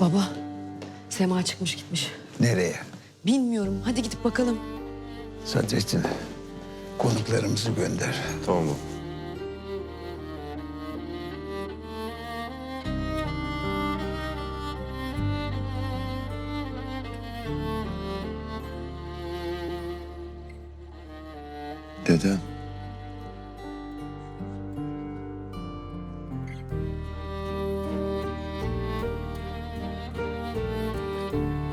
Baba, Sema çıkmış gitmiş. Nereye? Bilmiyorum. Hadi gidip bakalım. Sadrettin, konuklarımızı gönder. Tamam baba. Dede. Nereye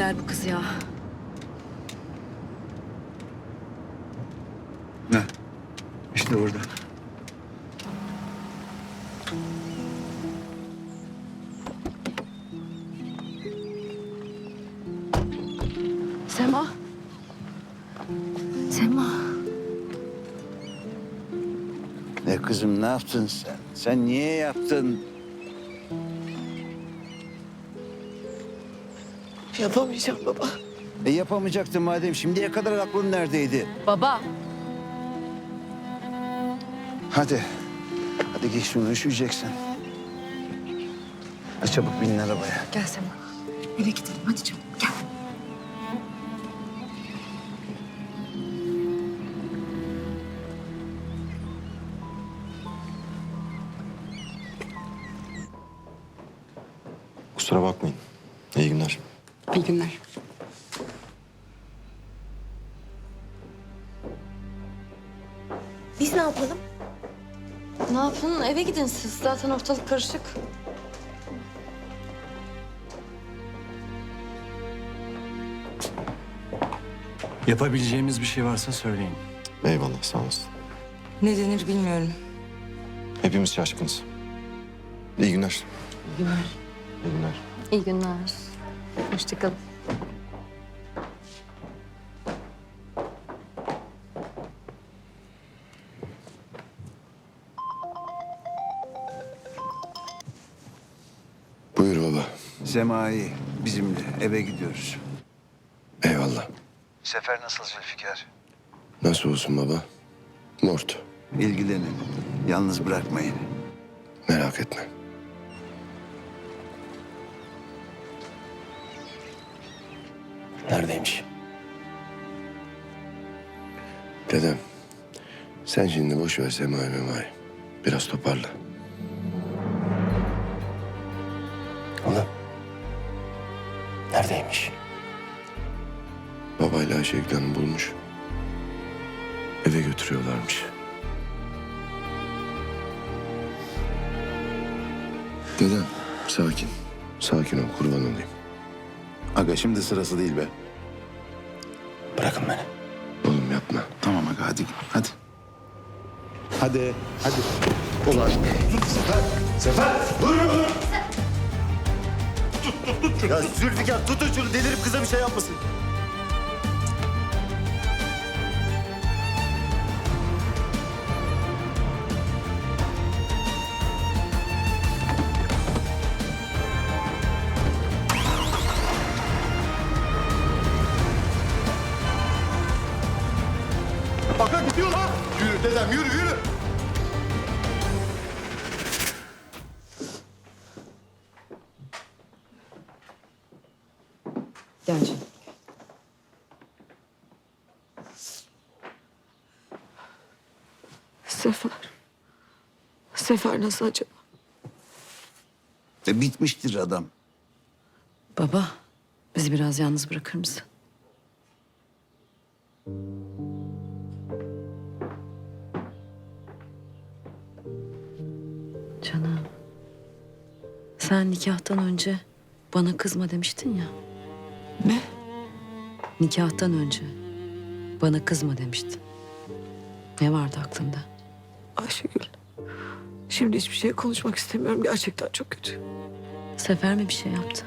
gider bu kız ya? Ne? İşte orada. Sema. Sema. Ne kızım ne yaptın sen? Sen niye yaptın? Yapamayacağım baba. E yapamayacaktın madem. Şimdiye kadar aklın neredeydi? Baba. Hadi. Hadi giy şunu üşüyeceksin. Hadi çabuk binin arabaya. Gel Sema. Eve gidelim hadi çabuk gel. Kusura bakmayın. İyi günler. İyi günler. Biz ne yapalım? Ne yapın? Eve gidin siz. Zaten ortalık karışık. Yapabileceğimiz bir şey varsa söyleyin. Eyvallah sağ olasın. Ne denir bilmiyorum. Hepimiz şaşkınız. İyi günler. İyi günler. İyi günler. İyi günler. Hoşçakalın. Buyur baba. Semai bizimle eve gidiyoruz. Eyvallah. Sefer nasıl Zülfikar? Nasıl olsun baba? Mort. İlgilenin. Yalnız bırakmayın. Merak etme. Neredeymiş? Dedem. Sen şimdi boş ver Semai Memai. Biraz toparla. Oğlum. Neredeymiş? Babayla Ayşegül Hanım bulmuş. Eve götürüyorlarmış. Dedem sakin. Sakin ol kurban olayım. Aga şimdi sırası değil be. Bırakın beni. Oğlum yapma. Tamam aga hadi hadi. Hadi hadi. Ulan. Ya Zülfikar tutun şunu delirip kıza bir şey yapmasın. Aga gidiyor lan. Yürü dedem yürü yürü. Gel canım. Sefer. Sefer nasıl acaba? E bitmiştir adam. Baba bizi biraz yalnız bırakır mısın? Canım. Sen nikahtan önce bana kızma demiştin ya. Ne? Nikahtan önce bana kızma demiştin. Ne vardı aklında? Ayşegül. Şimdi hiçbir şey konuşmak istemiyorum. Gerçekten çok kötü. Sefer mi bir şey yaptı?